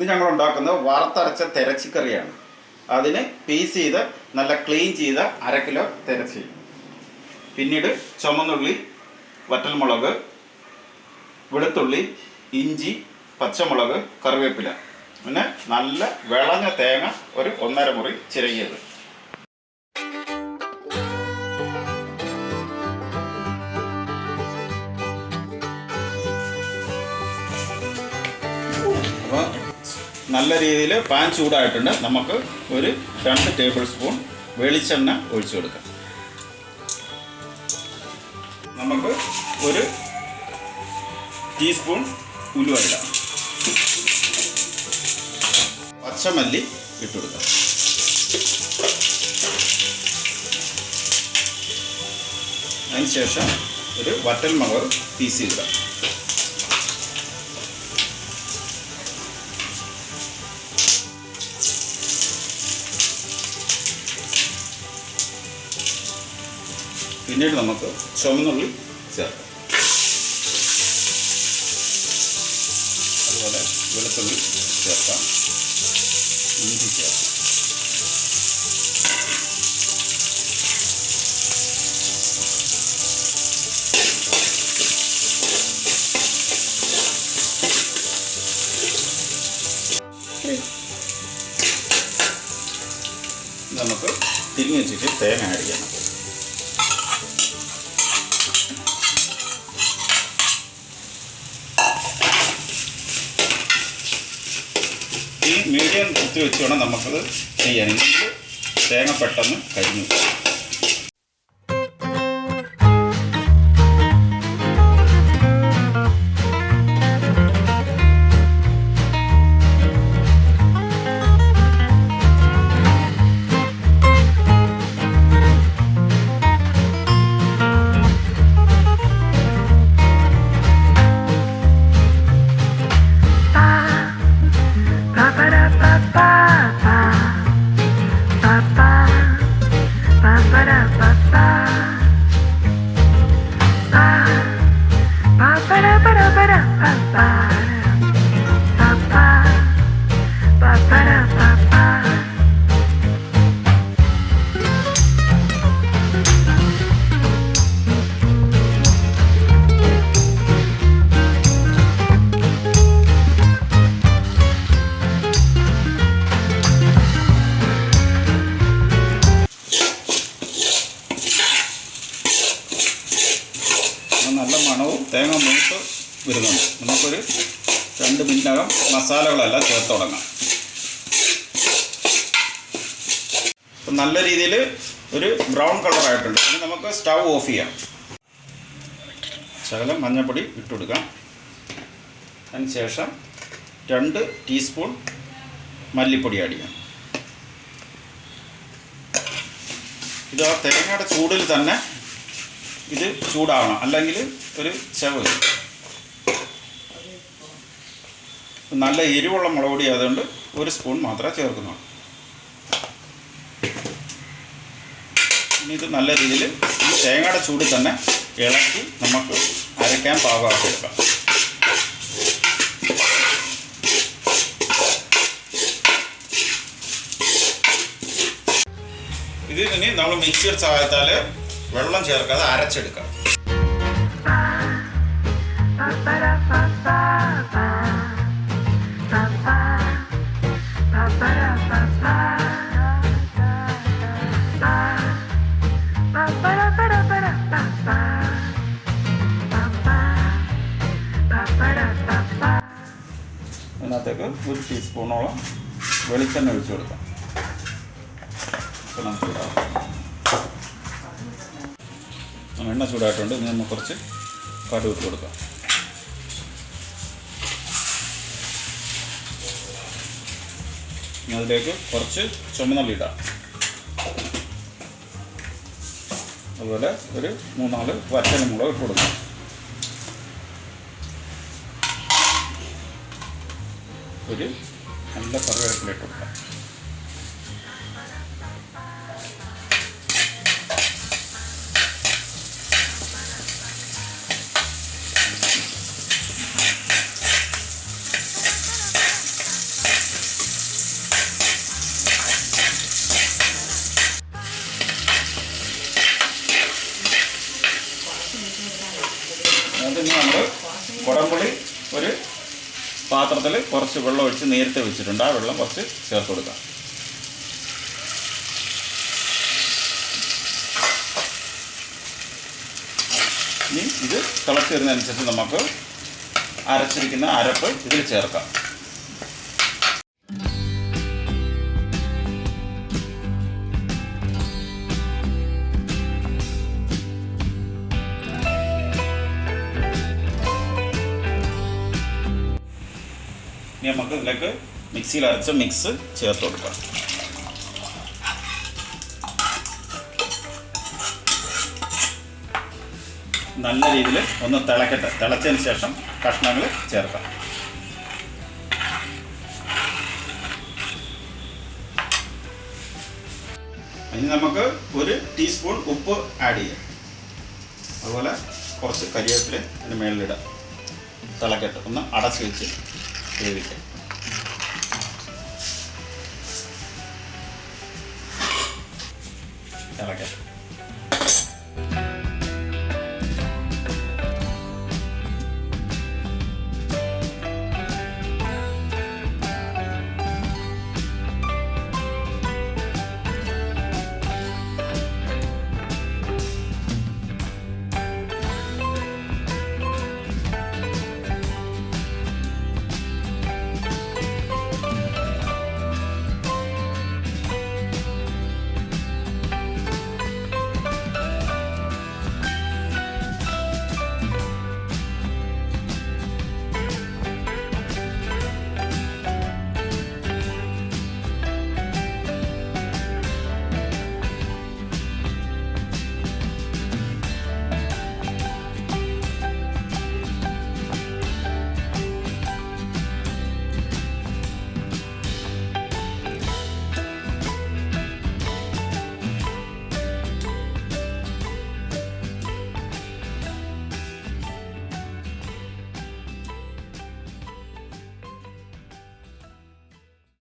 ഇത് ഞങ്ങൾ ഉണ്ടാക്കുന്നത് വറുത്തരച്ച തിരച്ചിക്കറിയാണ്. അതിന് പീസ് ചെയ്ത് നല്ല ക്ലീൻ ചെയ്ത അര കിലോ തിരച്ചി പിന്നീട് ചുമന്നുള്ളി വറ്റൽമുളക് വെളുത്തുള്ളി ഇഞ്ചി പച്ചമുളക് കറിവേപ്പില. പിന്നെ നല്ല വിളഞ്ഞ തേങ്ങ ഒരു ഒന്നര മുറി ചിരകിയത്. നല്ല രീതിയിൽ പാൻ ചൂടായിട്ടുണ്ട്. നമുക്ക് ഒരു രണ്ട് ടേബിൾ സ്പൂൺ വെളിച്ചെണ്ണ ഒഴിച്ചു കൊടുക്കാം. നമുക്ക് ഒരു ടീസ്പൂൺ ഉലുവ ഇടാം പച്ചമല്ലി ഇട്ട് കൊടുക്കാം. അതിനുശേഷം ഒരു വറ്റൽമുളക് പീസ് ചെയ്തിടാം. പിന്നീട് നമുക്ക് ചുവന്നുള്ളി ചേർക്കാം. അതുപോലെ വെളുത്തുള്ളി ചേർക്കാം. ഇഞ്ചി ചേർക്കാം. നമുക്ക് തിരിഞ്ഞ് വെച്ചിട്ട് തേങ്ങ ആഡ് മീഡിയം കുത്തി വെച്ച് വേണം നമുക്കത് ചെയ്യാൻ തേങ്ങ പെട്ടെന്ന് കരിഞ്ഞു പോകും. 看吧 വരുന്നുണ്ട് നമുക്കൊരു രണ്ട് മിനിറ്റിനകം മസാലകളെല്ലാം ചേർത്ത് തുടങ്ങാം. അപ്പം നല്ല രീതിയിൽ ഒരു ബ്രൗൺ കളർ ആയിട്ടുണ്ട്. ഇനി നമുക്ക് സ്റ്റൗ ഓഫ് ചെയ്യാം. ശകലം മഞ്ഞൾപ്പൊടി ഇട്ട് കൊടുക്കാം. അതിന് ശേഷം രണ്ട് ടീസ്പൂൺ മല്ലിപ്പൊടി ചെയ്യാം. ഇത് ആ തേങ്ങയുടെ ചൂടിൽ തന്നെ ഇത് ചൂടാവണം. അല്ലെങ്കിൽ ഒരു ചെവ നല്ല എരിവുള്ള മുളക് പൊടി ആയതുകൊണ്ട് ഒരു സ്പൂൺ മാത്രമേ ചേർക്കുന്നുള്ളൂ. ഇനി ഇത് നല്ല രീതിയിൽ ഈ തേങ്ങയുടെ ചൂടിൽ തന്നെ ഇളക്കി നമുക്ക് അരയ്ക്കാൻ പാകമാക്കി എടുക്കാം. ഇത് ഇനി നമ്മൾ മിക്സിയുടെ സഹായത്താൽ വെള്ളം ചേർക്കാതെ അരച്ചെടുക്കാം. അതിനകത്തേക്ക് ഒരു ടീസ്പൂണോളം വെളിച്ചെണ്ണ ഒഴിച്ചു കൊടുക്കാം. എണ്ണ ചൂടാവും എണ്ണ ചൂടായിട്ടുണ്ട്. ഇനി നമുക്ക് കുറച്ച് കടുക് ഇട്ട് കൊടുക്കാം. അതിലേക്ക് കുറച്ച് ചുമന്നുള്ളി ഇടാം. അതുപോലെ ഒരു മൂന്നാൽ വറ്റൽ മുളക് ഇട്ട് കൊടുക്കാം. ഒരു നല്ല കറിവേപ്പില കൊടുക്കാം കുറച്ച് വെള്ളം ഒഴിച്ച് നേരത്തെ വെച്ചിട്ടുണ്ട്. ആ വെള്ളം കുറച്ച് ചേർത്ത് കൊടുക്കാം. ഇനി ഇത് തിളച്ച് വരുന്നതനുസരിച്ച് നമുക്ക് അരച്ചിരിക്കുന്ന അരപ്പ് ഇതിൽ ചേർക്കാം. ഇനി നമുക്ക് ഇതിലേക്ക് മിക്സിയിൽ അരച്ച മിക്സ് ചേർത്ത് കൊടുക്കാം. നല്ല രീതിയിൽ ഒന്ന് തിളക്കട്ടെ. തിളച്ചതിന് ശേഷം കഷ്ണങ്ങൾ ചേർക്കാം. ഇനി നമുക്ക് ഒരു ടീസ്പൂൺ ഉപ്പ് ആഡ് ചെയ്യാം. അതുപോലെ കുറച്ച് കരിവേപ്പില അതിന് മേളിലിടാം. തിളക്കട്ടെ. ഒന്ന് അടച്ച് വെച്ച് വേവിക്കാം തിളക്കട്ടെ